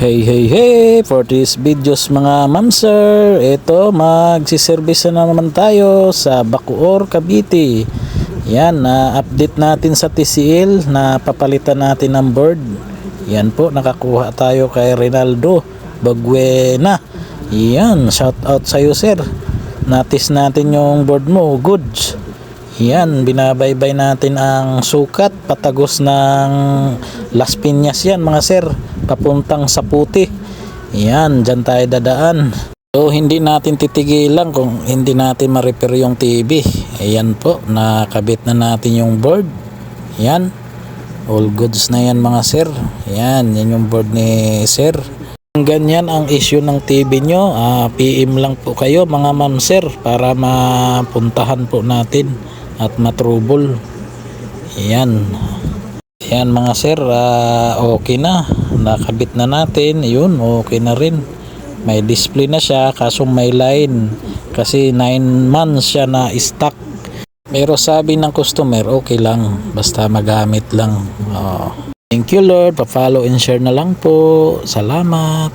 Hey hey hey for this videos mga ma'am sir. Ito magsiservice na naman tayo sa Bacoor Cavite. Yan na update natin sa TCL na papalitan natin ng board. Yan po nakakuha tayo kay Rinaldo Baguena. Yan shout out sa iyo sir. Natis natin yung board mo. Goods yan, binabaybay natin ang sukat, patagos ng Las Piñas yan mga sir, papuntang sa puti. Yan, dyan tayo dadaan. So, hindi natin titigilan kung hindi natin ma-repair yung TV. Ayan po, nakabit na natin yung board. Yan, all goods na yan mga sir. Yan, yan yung board ni sir. Ganyan ang issue ng TV nyo, ah, PM lang po kayo mga ma'am sir para mapuntahan po natin at matrubol. Yan. Yan mga sir, ah, okay na. Nakabit na natin. Yun, okay na rin. May display na siya kaso may line. Kasi 9 months siya na stock. Pero sabi ng customer, okay lang. Basta magamit lang. Oh. Thank you Lord. Pa-follow and share na lang po. Salamat.